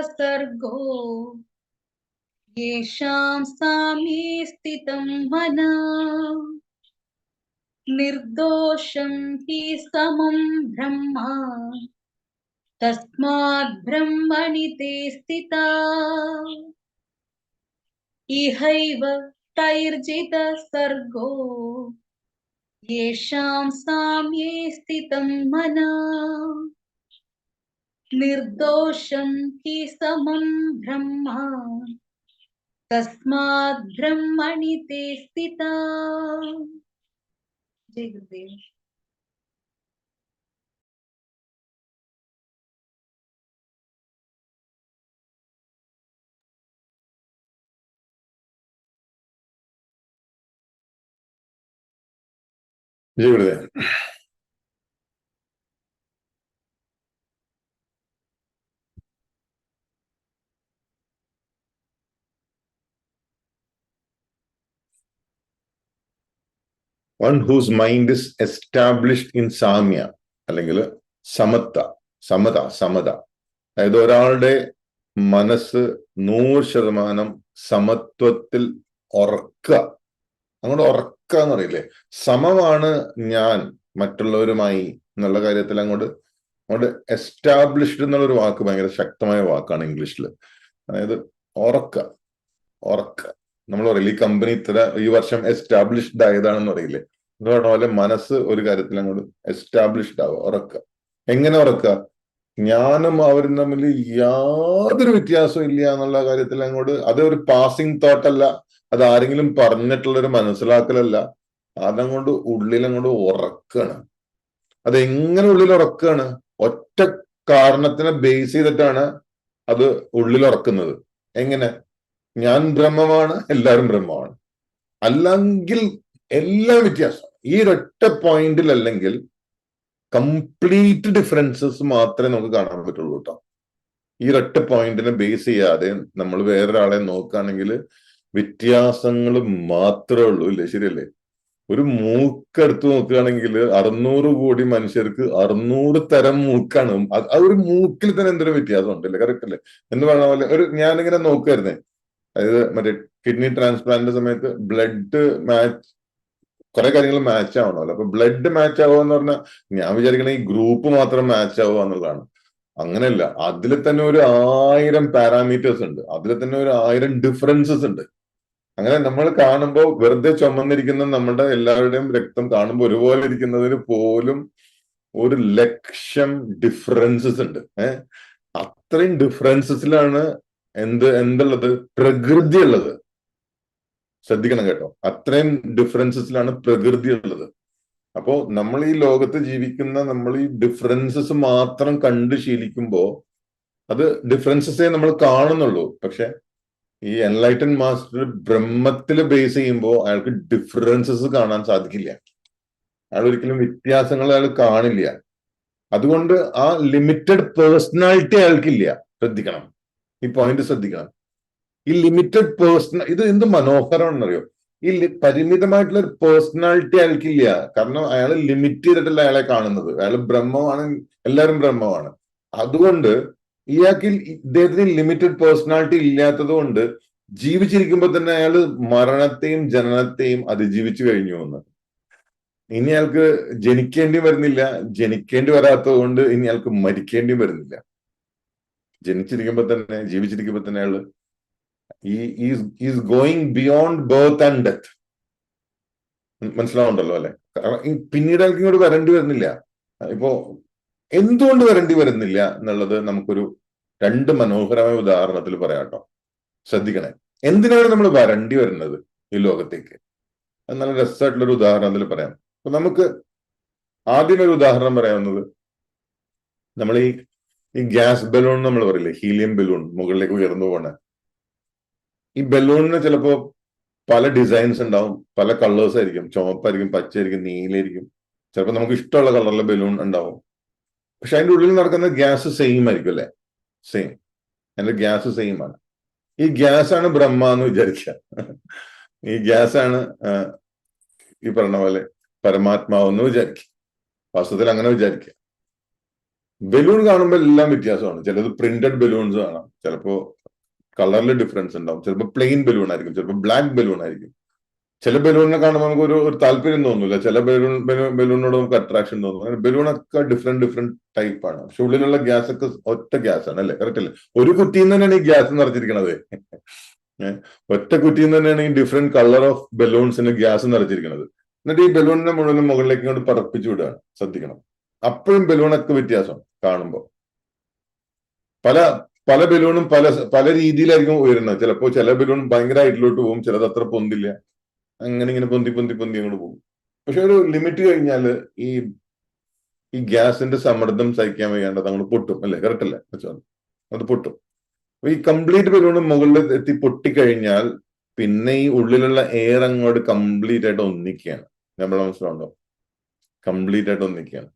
सर्गो। येषां साम्ये स्थितं मना। निर्दोषं हि समं ब्रह्मा। तस्मात् ब्रह्मणि ते स्थिता। इहैव तैर्जितः सर्गो। येषां साम्ये स्थितं मना। निर्दोषं हि समं ब्रह्म। तस्मात् ब्रह्मणि ते स्थिता। जय गुरुदेव। जी Gurudev. One whose mind is established in സാമ്യ അല്ലെങ്കിൽ സമത്വ സമത സമത. അതായത് ഒരാളുടെ മനസ്സ് നൂറ് ശതമാനം സമത്വത്തിൽ ഉറക്കുക. അങ്ങോട്ട് ഉറക്കുക എന്നറിയില്ലേ? സമമാണ് ഞാൻ മറ്റുള്ളവരുമായി എന്നുള്ള കാര്യത്തിൽ അങ്ങോട്ട് അങ്ങോട്ട് എസ്റ്റാബ്ലിഷ്ഡ് എന്നുള്ള ഒരു വാക്ക് ഭയങ്കര ശക്തമായ വാക്കാണ് ഇംഗ്ലീഷിൽ അതായത് ഉറക്ക ഉറക്ക. നമ്മൾ പറയില്ല ഈ കമ്പനി ഇത്ര ഈ വർഷം എസ്റ്റാബ്ലിഷ്ഡ് ആയതാണെന്ന് അറിയില്ലേ എന്ന് പറഞ്ഞ പോലെ മനസ്സ് ഒരു കാര്യത്തിൽ അങ്ങോട്ട് എസ്റ്റാബ്ലിഷ്ഡ് ആവുക ഉറക്ക എങ്ങനെ ഉറക്ക ഞാനും അവരും തമ്മിൽ യാതൊരു വ്യത്യാസവും ഇല്ല എന്നുള്ള കാര്യത്തിൽ അങ്ങോട്ട് അത് ഒരു പാസിംഗ് അല്ല. അത് ആരെങ്കിലും പറഞ്ഞിട്ടുള്ള ഒരു മനസ്സിലാക്കലല്ല. അതങ്ങോട്ട് ഉള്ളിലങ്ങോട്ട് ഉറക്കാണ്. അത് എങ്ങനെ ഉള്ളിൽ ഉറക്കാണ്? ഒറ്റ കാരണത്തിനെ ബേസ് ചെയ്തിട്ടാണ് അത് ഉള്ളിൽ ഉറക്കുന്നത്. എങ്ങനെ? ഞാൻ ബ്രഹ്മമാണ് എല്ലാവരും ബ്രഹ്മമാണ്. അല്ലെങ്കിൽ എല്ലാ വ്യത്യാസം. ഈ ഒരൊറ്റ പോയിന്റിൽ അല്ലെങ്കിൽ കംപ്ലീറ്റ് ഡിഫറൻസസ് മാത്രമേ നമുക്ക് കാണാൻ പറ്റുള്ളൂ കേട്ടോ ഈ ഒരൊറ്റ പോയിന്റിനെ ബേസ് ചെയ്യാതെ നമ്മൾ വേറൊരാളെ നോക്കുകയാണെങ്കിൽ വ്യത്യാസങ്ങൾ മാത്രമേ ഉള്ളൂ ഇല്ലേ? ശരിയല്ലേ? ഒരു മൂക്കെടുത്ത് നോക്കുകയാണെങ്കിൽ അറുന്നൂറ് കോടി മനുഷ്യർക്ക് അറുന്നൂറ് തരം മൂക്കാണ്. ആ ഒരു മൂക്കിൽ തന്നെ എന്തൊരു വ്യത്യാസം ഉണ്ടല്ലേ? കറക്റ്റ് അല്ലേ? എന്ന് പറഞ്ഞ പോലെ ഒരു ഞാനിങ്ങനെ നോക്കുമായിരുന്നേ അതായത് മറ്റേ കിഡ്നി ട്രാൻസ്പ്ലാന്റിന്റെ സമയത്ത് ബ്ലഡ് മാച്ച് കുറെ കാര്യങ്ങൾ മാച്ച് ആവണമല്ലോ. അപ്പൊ ബ്ലഡ് മാച്ച് ആവുക എന്ന് പറഞ്ഞാൽ ഞാൻ വിചാരിക്കണ ഈ ഗ്രൂപ്പ് മാത്രം മാച്ച് ആവുക എന്നുള്ളതാണ്. അങ്ങനെയല്ല. അതിൽ തന്നെ ഒരു ആയിരം പാരാമീറ്റേഴ്സ് ഉണ്ട്. അതിൽ തന്നെ ഒരു ആയിരം ഡിഫറൻസസ് ഉണ്ട്. അങ്ങനെ നമ്മൾ കാണുമ്പോൾ വെറുതെ ചുമന്നിരിക്കുന്ന നമ്മുടെ എല്ലാവരുടെയും രക്തം കാണുമ്പോൾ ഒരുപോലെ ഇരിക്കുന്നതിന് പോലും ഒരു ലക്ഷം ഡിഫറൻസസ് ഉണ്ട്. ഏഹ് അത്രയും ഡിഫറൻസസിലാണ് എന്ത് എന്തുള്ളത്? പ്രകൃതി ഉള്ളത് ശ്രദ്ധിക്കണം കേട്ടോ. അത്രയും ഡിഫറൻസസിലാണ് പ്രകൃതി ഉള്ളത്. അപ്പോ നമ്മൾ ഈ ലോകത്ത് ജീവിക്കുന്ന നമ്മൾ ഈ ഡിഫറൻസസ് മാത്രം കണ്ട് ശീലിക്കുമ്പോൾ അത് ഡിഫറൻസസേ നമ്മൾ കാണുന്നുള്ളൂ. പക്ഷെ ഈ എൻലൈറ്റൻ മാസ്റ്റർ ബ്രഹ്മത്തിൽ ബേസ് ചെയ്യുമ്പോൾ അയാൾക്ക് ഡിഫറൻസസ് കാണാൻ സാധിക്കില്ല. അയാൾ ഒരിക്കലും വ്യത്യാസങ്ങൾ അയാൾ കാണില്ല. അതുകൊണ്ട് ആ ലിമിറ്റഡ് പേഴ്സണാലിറ്റി അയാൾക്കില്ല. ശ്രദ്ധിക്കണം. ഈ പോയിന്റ് ശ്രദ്ധിക്കണം. ഈ ലിമിറ്റഡ് പേഴ്സണൽ ഇത് എന്ത് മനോഹരമാണെന്നറിയോ? ഈ പരിമിതമായിട്ടുള്ള ഒരു പേഴ്സണാലിറ്റി അയാൾക്കില്ല. കാരണം അയാൾ ലിമിറ്റ് ചെയ്തിട്ടല്ല അയാളെ കാണുന്നത്. അയാൾ ബ്രഹ്മമാണ് എല്ലാവരും ബ്രഹ്മമാണ്. അതുകൊണ്ട് ഇയാൾക്ക് ഇദ്ദേഹത്തിന് ലിമിറ്റഡ് പേഴ്സണാലിറ്റി ഇല്ലാത്തത് കൊണ്ട് ജീവിച്ചിരിക്കുമ്പോൾ തന്നെ അയാൾ മരണത്തെയും ജനനത്തെയും അതിജീവിച്ചു കഴിഞ്ഞു എന്ന്. ഇനി അയാൾക്ക് ജനിക്കേണ്ടി വരുന്നില്ല. ജനിക്കേണ്ടി വരാത്തത് കൊണ്ട് ഇനി അയാൾക്ക് മരിക്കേണ്ടി വരുന്നില്ല. ജനിച്ചിരിക്കുമ്പോൾ തന്നെ ജീവിച്ചിരിക്കുമ്പോൾ തന്നെ അയാൾ is going beyond birth and death മനസ്സിലാവുണ്ടല്ലോ അല്ലെ? പിന്നീട് അയാൾക്ക് ഇങ്ങോട്ട് വരേണ്ടി വരുന്നില്ല. ഇപ്പോ എന്തുകൊണ്ട് വരേണ്ടി വരുന്നില്ല എന്നുള്ളത് നമുക്കൊരു രണ്ട് മനോഹരമായ ഉദാഹരണത്തിൽ പറയാട്ടോ ശ്രദ്ധിക്കണേ. എന്തിനാണ് നമ്മൾ വരണ്ടി വരുന്നത് ഈ ലോകത്തേക്ക്? അത് നല്ല രസമായിട്ടുള്ളൊരു ഉദാഹരണത്തിൽ പറയാം. അപ്പൊ നമുക്ക് ആദ്യം ഒരു ഉദാഹരണം പറയാവുന്നത് നമ്മൾ ഈ ഈ ഗ്യാസ് ബലൂൺ നമ്മൾ പറയില്ലേ? ഹീലിയം ബലൂൺ മുകളിലേക്ക് ഉയർന്നു പോണ. ഈ ബലൂണിന് ചിലപ്പോ പല ഡിസൈൻസ് ഉണ്ടാവും. പല കളേഴ്സ് ആയിരിക്കും. ചുവപ്പായിരിക്കും പച്ചയായിരിക്കും നീലായിരിക്കും ചിലപ്പോൾ നമുക്ക് ഇഷ്ടമുള്ള കളറിലെ ബലൂൺ ഉണ്ടാവും. പക്ഷെ അതിന്റെ ഉള്ളിൽ നടക്കുന്ന ഗ്യാസ് സെയിം ആയിരിക്കും അല്ലെ? സെയിം അതിന്റെ ഗ്യാസ് സെയിം ആണ്. ഈ ഗ്യാസ് ആണ് ബ്രഹ്മ എന്ന് വിചാരിക്കുക. ഈ ഗ്യാസ് ആണ് ഈ പറഞ്ഞ പോലെ പരമാത്മാവ് എന്ന് വിചാരിക്കുക. വാസ്തവത്തിൽ അങ്ങനെ വിചാരിക്കുക. ബലൂൺ കാണുമ്പോൾ എല്ലാം വ്യത്യാസമാണ്. ചിലത് പ്രിന്റഡ് ബലൂൺസ് കാണാം. ചിലപ്പോ കളറിൽ ഡിഫറൻസ് ഉണ്ടാവും. ചിലപ്പോൾ പ്ലെയിൻ ബലൂൺ ആയിരിക്കും ചിലപ്പോൾ ബ്ലാക്ക് ബലൂൺ ആയിരിക്കും. ചില ബലൂണിനെ കാണുമ്പോൾ നമുക്ക് ഒരു ഒരു താല്പര്യം തോന്നില്ല ചില ബലൂൺ ബലൂണിനോട് നമുക്ക് അട്രാക്ഷൻ തോന്നുന്നു അങ്ങനെ ബലൂണൊക്കെ ഡിഫറെന്റ് ഡിഫറെന്റ് ടൈപ്പ് ആണ്. പക്ഷെ ഉള്ളിലുള്ള ഗ്യാസ് ഒക്കെ ഒറ്റ ഗ്യാസ് ആണ് അല്ലേ? കറക്റ്റ് അല്ലേ? ഒരു കുറ്റിയിൽ നിന്ന് തന്നെയാണ് ഈ ഗ്യാസ് നിറച്ചിരിക്കണത്. ഏഹ് ഒറ്റ കുറ്റിയിൽ നിന്ന് തന്നെയാണ് ഈ ഡിഫറെന്റ് കളർ ഓഫ് ബലൂൺസിന് ഗ്യാസ് നിറച്ചിരിക്കുന്നത് എന്നിട്ട് ഈ ബലൂണിനെ മുഴുവൻ മുകളിലേക്ക് ഇങ്ങോട്ട് പറപ്പിച്ചു വിടുകയാണ് ശ്രദ്ധിക്കണം. അപ്പോഴും ബലൂണൊക്കെ വ്യത്യാസം കാണുമ്പോൾ പല പല ബലൂണും പല പല രീതിയിലായിരിക്കും ഉയരുന്നത്. ചിലപ്പോൾ ചില ബലൂൺ ഭയങ്കര ഹൈറ്റിലോട്ട് പോകും ചിലത് അത്ര പൊന്തില്ല. അങ്ങനെ ഇങ്ങനെ പൊന്തി പൊന്തി പൊന്തി അങ്ങോട്ട് പോകും. പക്ഷെ ഒരു ലിമിറ്റ് കഴിഞ്ഞാൽ ഈ ഈ ഗ്യാസിന്റെ സമ്മർദ്ദം സഹിക്കാൻ വയ്യാണ്ടത് അങ്ങോട്ട് പൊട്ടും അല്ലേ? കറക്റ്റ് അല്ലേ? അത് പൊട്ടും. അപ്പൊ ഈ കംപ്ലീറ്റ് ബലൂൺ മുകളിൽ എത്തി പൊട്ടിക്കഴിഞ്ഞാൽ പിന്നെ ഈ ഉള്ളിലുള്ള എയർ അങ്ങോട്ട് കംപ്ലീറ്റ് ആയിട്ട് ഒന്നിക്കുകയാണ്. നമ്മളെ മനസ്സിലുണ്ടോ കംപ്ലീറ്റ് ആയിട്ട് ഒന്നിക്കുകയാണ്.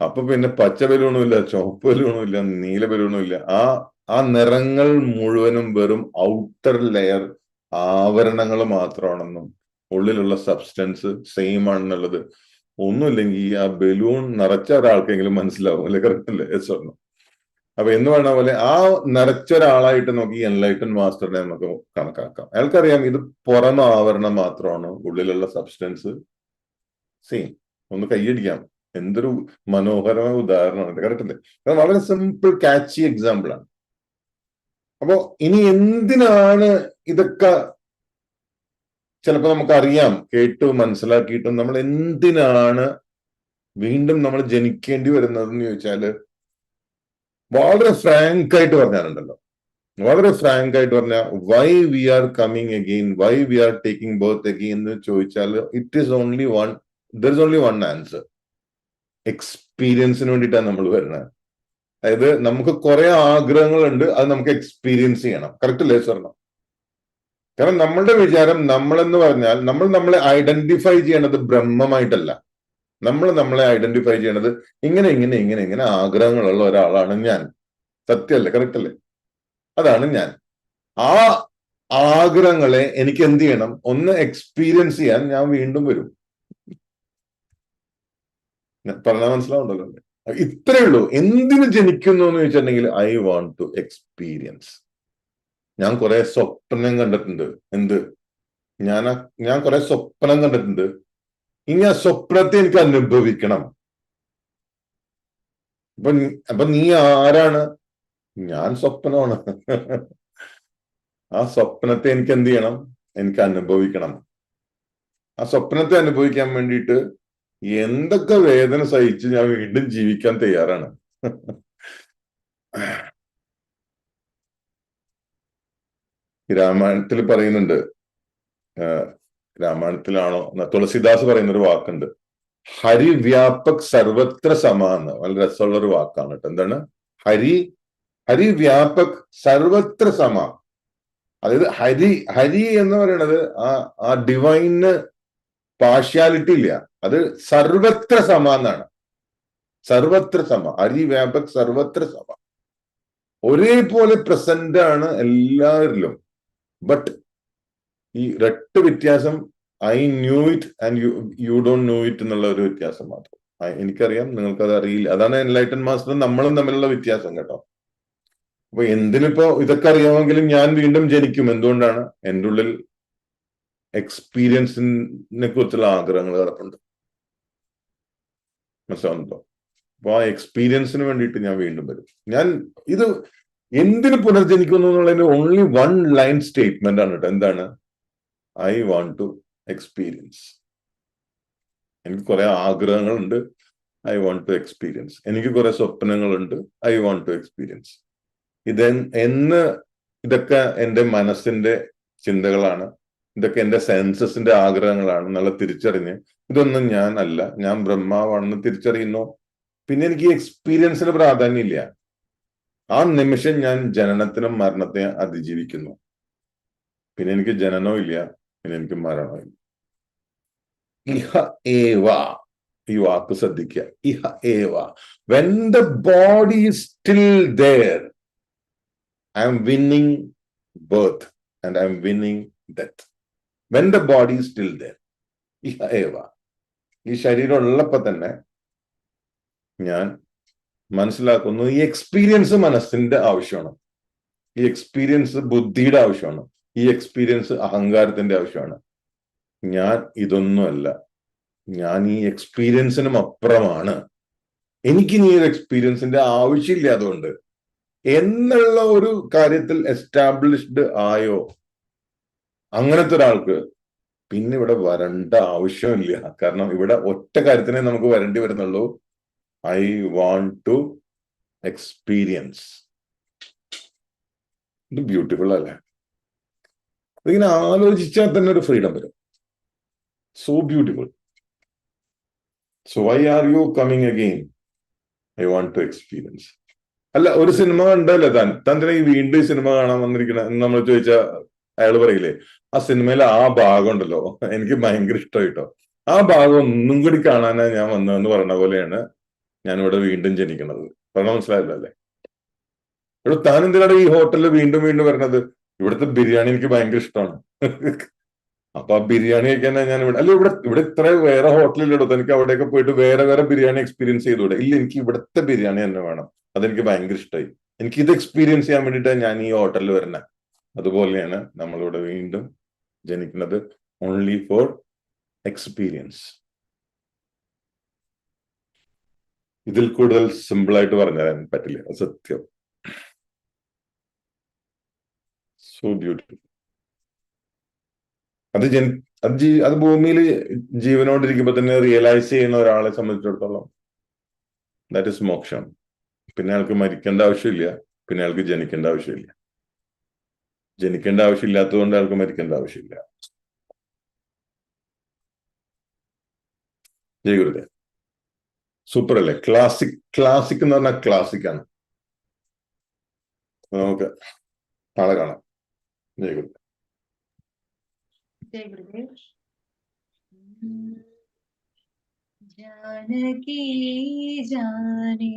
അപ്പൊ പിന്നെ പച്ച ബലൂണും ഇല്ല ചുവപ്പ് ബലൂണും ഇല്ല നീല ബലൂണും ഇല്ല ആ ആ നിറങ്ങൾ മുഴുവനും വെറും ഔട്ടർ ലെയർ ആവരണങ്ങൾ മാത്രമാണെന്നും ഉള്ളിലുള്ള സബ്സ്റ്റൻസ് സെയിം ആണെന്നുള്ളത്. ഒന്നുമില്ലെങ്കിൽ ആ ബലൂൺ നിറച്ച ഒരാൾക്കെങ്കിലും മനസ്സിലാവും അല്ലെ? കറക്റ്റ് അല്ലേ എസ് പറഞ്ഞു അപ്പൊ എന്ന് പറഞ്ഞ പോലെ ആ നിറച്ച ഒരാളായിട്ട് നോക്കി എൻലൈറ്റൻ മാസ്റ്ററിനെ നമുക്ക് കണക്കാക്കാം. അയാൾക്കറിയാം ഇത് പുറം ആവരണം മാത്രമാണ് ഉള്ളിലുള്ള സബ്സ്റ്റൻസ് സെയിം ഒന്ന് കൈയടിക്കാം. എന്തൊരു മനോഹരമായ ഉദാഹരണമാണ് കറക്റ്റ് അല്ലേ വളരെ സിമ്പിൾ കാച്ചി എക്സാമ്പിൾ ആണ്. അപ്പോ ഇനി എന്തിനാണ് ഇതൊക്കെ ചിലപ്പോ നമുക്കറിയാം കേട്ടു മനസ്സിലാക്കിയിട്ടും നമ്മൾ എന്തിനാണ് വീണ്ടും നമ്മൾ ജനിക്കേണ്ടി വരുന്നതെന്ന് ചോദിച്ചാൽ വളരെ ഫ്രാങ്ക് ആയിട്ട് പറഞ്ഞാലുണ്ടല്ലോ. വളരെ ഫ്രാങ്ക് ആയിട്ട് പറഞ്ഞ why we are coming again why we are taking birth again എന്ന് ചോദിച്ചാൽ it is only one there is only one answer എക്സ്പീരിയൻസിന് വേണ്ടിയിട്ടാണ് നമ്മൾ വരുന്നത് അതായത് നമുക്ക് കുറെ ആഗ്രഹങ്ങളുണ്ട് അത് നമുക്ക് എക്സ്പീരിയൻസ് ചെയ്യണം. കറക്റ്റ് അല്ലേ സ്വർണം കാരണം നമ്മളുടെ വിചാരം നമ്മളെന്ന് പറഞ്ഞാൽ നമ്മൾ നമ്മളെ ഐഡന്റിഫൈ ചെയ്യണത് ബ്രഹ്മമായിട്ടല്ല. നമ്മൾ നമ്മളെ ഐഡന്റിഫൈ ചെയ്യണത് ഇങ്ങനെ ഇങ്ങനെ ഇങ്ങനെ ഇങ്ങനെ ആഗ്രഹങ്ങളുള്ള ഒരാളാണ് ഞാൻ. സത്യമല്ലേ? കറക്റ്റ് അല്ലേ? അതാണ് ഞാൻ. ആ ആഗ്രഹങ്ങളെ എനിക്ക് എന്ത് ചെയ്യണം? ഒന്ന് എക്സ്പീരിയൻസ് ചെയ്യാൻ ഞാൻ വീണ്ടും വരും. പറഞ്ഞാൽ മനസ്സിലാവുണ്ടല്ലോ? ഇത്രേ ഉള്ളൂ. എന്തിനു ജനിക്കുന്നു എന്ന് ചോദിച്ചിട്ടുണ്ടെങ്കിൽ ഐ വാണ്ട് ടു എക്സ്പീരിയൻസ് ഞാൻ കുറെ സ്വപ്നം കണ്ടിട്ടുണ്ട്. എന്ത്? ഞാൻ ഞാൻ കുറെ സ്വപ്നം കണ്ടിട്ടുണ്ട്. ഇനി ആ സ്വപ്നത്തെ എനിക്ക് അനുഭവിക്കണം. അപ്പൊ അപ്പൊ നീ ആരാണ്? ഞാൻ സ്വപ്നമാണ്. ആ സ്വപ്നത്തെ എനിക്ക് എന്ത് ചെയ്യണം? എനിക്ക് അനുഭവിക്കണം. ആ സ്വപ്നത്തെ അനുഭവിക്കാൻ വേണ്ടിയിട്ട് എന്തൊക്കെ വേദന സഹിച്ച് ഞാൻ വീണ്ടും ജീവിക്കാൻ തയ്യാറാണ്? രാമായണത്തിൽ പറയുന്നുണ്ട് രാമായണത്തിലാണോ തുളസിദാസ് പറയുന്ന ഒരു വാക്കുണ്ട്. ഹരി വ്യാപക് സർവത്ര സമാന്ന്. വളരെ രസമുള്ള ഒരു വാക്കാണ് കേട്ടോ. എന്താണ്? ഹരി ഹരി വ്യാപക് സർവത്ര സമ. അതായത് ഹരി ഹരി എന്ന് പറയുന്നത് ആ ആ ഡിവൈന് പാർഷ്യാലിറ്റി ഇല്ല. അത് സർവത്ര സമ എന്നാണ്. സർവത്ര സമ. അരിവ്യാപക് സർവത്ര സമ. ഒരേപോലെ പ്രസന്റ് ആണ് എല്ലാവരിലും ബട്ട് ഈ രട്ട് വ്യത്യാസം I knew it and you you don't knew it എന്നുള്ള ഒരു വ്യത്യാസം മാത്രം. എനിക്കറിയാം നിങ്ങൾക്കത് അറിയില്ല. അതാണ് എൻലൈറ്റൻ മാസ്റ്ററും നമ്മളും തമ്മിലുള്ള വ്യത്യാസം കേട്ടോ. അപ്പൊ എന്തിനിപ്പോ ഇതൊക്കെ അറിയാമെങ്കിലും ഞാൻ വീണ്ടും ജനിക്കും. എന്തുകൊണ്ടാണ്? എന്റെ ഉള്ളിൽ എക്സ്പീരിയൻസിനെ കുറിച്ചുള്ള ആഗ്രഹങ്ങൾ കിടപ്പുണ്ട്. മനസ്സിലാവുന്നുണ്ടോ? അപ്പൊ ആ എക്സ്പീരിയൻസിന് വേണ്ടിയിട്ട് ഞാൻ വീണ്ടും വരും. ഞാൻ ഇത് എന്തിന് പുനർജനിക്കുന്നു എന്നുള്ളതിന്റെ ഓൺലി വൺ ലൈൻ സ്റ്റേറ്റ്മെന്റ് ആണ് കേട്ടോ. എന്താണ്? ഐ വാണ്ട് ടു എക്സ്പീരിയൻസ് എനിക്ക് കുറെ ആഗ്രഹങ്ങളുണ്ട്. ഐ വാണ്ട് ടു എക്സ്പീരിയൻസ് എനിക്ക് കുറെ സ്വപ്നങ്ങളുണ്ട്. ഐ വാണ്ട് ടു എക്സ്പീരിയൻസ് ഇത് എന്ന് ഇതൊക്കെ എന്റെ മനസ്സിന്റെ ചിന്തകളാണ്. ഇതൊക്കെ എന്റെ സെൻസസിന്റെ ആഗ്രഹങ്ങളാണ് എന്നുള്ള തിരിച്ചറിഞ്ഞ് ഇതൊന്നും ഞാൻ അല്ല ഞാൻ ബ്രഹ്മാവാണെന്ന് തിരിച്ചറിയുന്നു. പിന്നെ എനിക്ക് എക്സ്പീരിയൻസിന് പ്രാധാന്യം ഇല്ല ആ നിമിഷം ഞാൻ ജനനത്തിനും മരണത്തെ അതിജീവിക്കുന്നു. പിന്നെ എനിക്ക് ജനനവും ഇല്ല. പിന്നെ എനിക്ക് മരണവും ഇല്ല. ഇഹ ഏവ. ഈ വാക്ക് ശ്രദ്ധിക്കുക. ഇഹ ഏവ. When the body still there I am winning birth and I am winning death when the body still there ഇഹ ഏവ. ഈ ശരീരം ഉള്ളപ്പോ തന്നെ ഞാൻ മനസ്സിലാക്കുന്നു ഈ എക്സ്പീരിയൻസ് മനസ്സിന്റെ ആവശ്യമാണ്. ഈ എക്സ്പീരിയൻസ് ബുദ്ധിയുടെ ആവശ്യമാണ്. ഈ എക്സ്പീരിയൻസ് അഹങ്കാരത്തിന്റെ ആവശ്യമാണ്. ഞാൻ ഇതൊന്നുമല്ല. ഞാൻ ഈ എക്സ്പീരിയൻസിനും അപ്പുറമാണ്. എനിക്ക് ഈ ഒരു എക്സ്പീരിയൻസിന്റെ ആവശ്യമില്ല അതുകൊണ്ട്. എന്നുള്ള ഒരു കാര്യത്തിൽ എസ്റ്റാബ്ലിഷ്ഡ് ആയോ? അങ്ങനത്തെ ഒരാൾക്ക് പിന്നെ ഇവിടെ വരണ്ട ആവശ്യമില്ല. കാരണം ഇവിടെ ഒറ്റ കാര്യത്തിനെ നമുക്ക് വരേണ്ടി വരുന്നുള്ളൂ. ഐ വാണ്ട് ടു എക്സ്പീരിയൻസ് ഇത് ബ്യൂട്ടിഫുൾ അല്ലേ? ഇതിങ്ങനെ ആലോചിച്ചാൽ തന്നെ ഒരു ഫ്രീഡം വരും. So beautiful so why are you coming again I want to experience അല്ല ഒരു സിനിമ കണ്ടല്ലേ താൻ? താൻ തന്നെ വീണ്ടും സിനിമ കാണാൻ വന്നിരിക്കണ? എന്ന് നമ്മൾ ചോദിച്ച അയാൾ പറയില്ലേ ആ സിനിമയിലെ ആ ഭാഗം ഉണ്ടല്ലോ എനിക്ക് ഭയങ്കര ഇഷ്ടമായിട്ടോ ആ ഭാഗം ഒന്നും കൂടി കാണാനാ ഞാൻ വന്നതെന്ന് പറഞ്ഞ പോലെയാണ് ഞാനിവിടെ വീണ്ടും ജനിക്കുന്നത്. പറഞ്ഞ മനസ്സിലായല്ലോ അല്ലേ? ഇവിടെ താൻ എന്തിനാണ് ഈ ഹോട്ടലിൽ വീണ്ടും വീണ്ടും വരണത് ഇവിടുത്തെ ബിരിയാണി എനിക്ക് ഭയങ്കര ഇഷ്ടമാണ് അപ്പൊ ആ ബിരിയാണി കഴിക്കാൻ ഞാൻ ഇവിടെ അല്ല ഇവിടെ ഇവിടെ ഇത്ര വേറെ ഹോട്ടലിലിടോ എനിക്ക് അവിടെയൊക്കെ പോയിട്ട് വേറെ വേറെ ബിരിയാണി എക്സ്പീരിയൻസ് ചെയ്തൂടെ ഇല്ല എനിക്ക് ഇവിടുത്തെ ബിരിയാണി തന്നെ വേണം. അതെനിക്ക് ഭയങ്കര ഇഷ്ടമായി എനിക്ക് ഇത് എക്സ്പീരിയൻസ് ചെയ്യാൻ വേണ്ടിയിട്ടാണ് ഞാൻ ഈ ഹോട്ടലിൽ വരുന്നത് അതുപോലെയാണ് നമ്മളിവിടെ വീണ്ടും ജനിക്കുന്നത് ഓൺലി ഫോർ എക്സ്പീരിയൻസ് ഇതിൽ കൂടുതൽ സിമ്പിൾ ആയിട്ട് പറഞ്ഞുതരാൻ പറ്റില്ല സത്യം. സോ ബ്യൂട്ടിഫുൾ അത് ജനി അത് ജീ അത് ഭൂമിയിൽ ജീവനോടിരിക്കുമ്പോൾ തന്നെ റിയലൈസ് ചെയ്യുന്ന ഒരാളെ സംബന്ധിച്ചിടത്തോളം ദാറ്റ് ഇസ് മോക്ഷം. പിന്നെ ആൾക്ക് മരിക്കേണ്ട ആവശ്യമില്ല പിന്നെ ആൾക്ക് ജനിക്കേണ്ട ആവശ്യമില്ല. ജനിക്കേണ്ട ആവശ്യമില്ലാത്തതുകൊണ്ട് അയാൾക്ക് മരിക്കേണ്ട ആവശ്യമില്ല ജയ ഗുരുദേവ് സൂപ്പർ അല്ലേ ക്ലാസിക് ക്ലാസിക് എന്ന് പറഞ്ഞാൽ ക്ലാസിക് ആണ് അപ്പൊ നമുക്ക് നാളെ കാണാം ജയ ഗുരുദേവ് जय गुरुदेव जानकी जाने